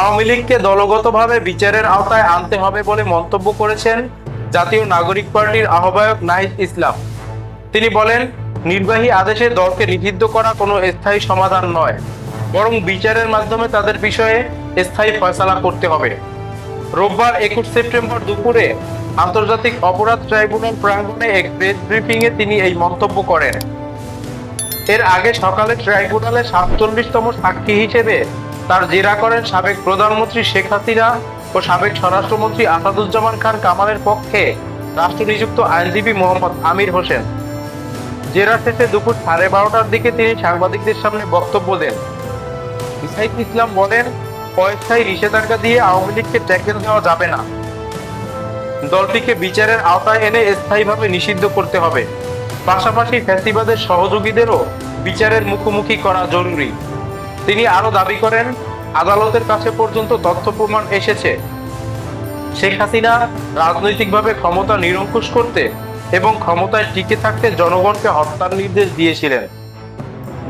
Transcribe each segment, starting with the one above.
আওয়ামী লীগকে দলগতভাবে বিচারের আওতায় আনতে হবে বলে মন্তব্য করেছেন জাতীয় নাগরিক পার্টির আহ্বায়ক নাহিদ ইসলাম। তিনি বলেন, নির্বাহী আদেশে দলকে নিষিদ্ধ করা কোনো স্থায়ী সমাধান নয়, বরং বিচারের মাধ্যমে তাদের বিষয়ে স্থায়ী ফয়সালা করতে হবে। রোববার একুশ সেপ্টেম্বর দুপুরে আন্তর্জাতিক অপরাধ ট্রাইব্যুনাল প্রাঙ্গণে এক প্রেস ব্রিফিংয়ে তিনি এই মন্তব্য করেন। এর আগে সকালে ট্রাইব্যুনালে সাতচল্লিশতম সাক্ষী হিসেবে তার জেরা করেন সাবেক প্রধানমন্ত্রী শেখ হাসিনা ও সাবেক স্বরাষ্ট্রমন্ত্রী আসাদুজ্জামান খান কামালের পক্ষে রাষ্ট্র নিযুক্ত আইনজীবী মোহাম্মদ আমির হোসেন। জেরা শেষে দুপুর সাড়ে বারোটার দিকে তিনি সাংবাদিকদের সামনে বক্তব্য দেন। ইসাইদ ইসলাম বলেন অস্থায়ী নিষেধাজ্ঞা দিয়ে আওয়ামী লীগকে ট্যাকেল দেওয়া যাবে না। দলটিকে বিচারের আওতায় এনে স্থায়ীভাবে নিষিদ্ধ করতে হবে। পাশাপাশি ফ্যাসিবাদের সহযোগীদেরও বিচারের মুখোমুখি করা জরুরি। তিনি আরও দাবি করেন, আদালতের কাছে পর্যন্ত তথ্য প্রমাণ এসেছে। শেখ হাসিনা রাজনৈতিকভাবে ক্ষমতা নিরঙ্কুশ করতে এবং ক্ষমতায় টিকে থাকতে জনগণকে হত্যার নির্দেশ দিয়েছিলেন।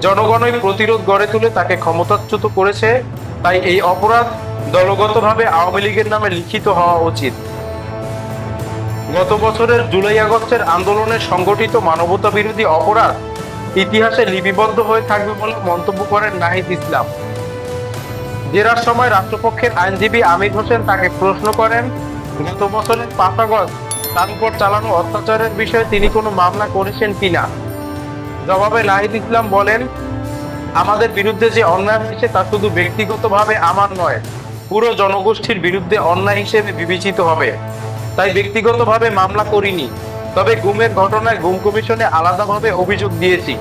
জনগণই প্রতিরোধ গড়ে তুলে তাকে ক্ষমতাচ্যুত করেছে, তাই এই অপরাধ দলগতভাবে আওয়ামী লীগের নামে লিখিত হওয়া উচিত। গত বছরের জুলাই আগস্টের আন্দোলনে সংগঠিত মানবতা বিরোধী অপরাধ ইতিহাসে লিপিবদ্ধ হয়ে থাকবে বলে মন্তব্য করেন নাহিদ ইসলাম। জেরার সময় রাষ্ট্রপক্ষের আইনজীবী আমির হোসেন তাকে প্রশ্ন করেন, গত বছরের আগস্ট তার উপর চালানো অত্যাচারের বিষয়ে তিনি কোনো মামলা করেছেন কিনা জবাবে নাহিদ ইসলাম বলেন, আমাদের বিরুদ্ধে যে অন্যায় হয়েছে তা শুধু ব্যক্তিগতভাবে আমার নয়, পুরো জনগোষ্ঠীর বিরুদ্ধে অন্যায় হিসেবে বিবেচিত হবে। তাই ব্যক্তিগতভাবে মামলা করিনি। তবে ঘুমের ঘটনায় ঘুম কমিশনে আলাদাভাবে অভিযোগ দিয়েছি।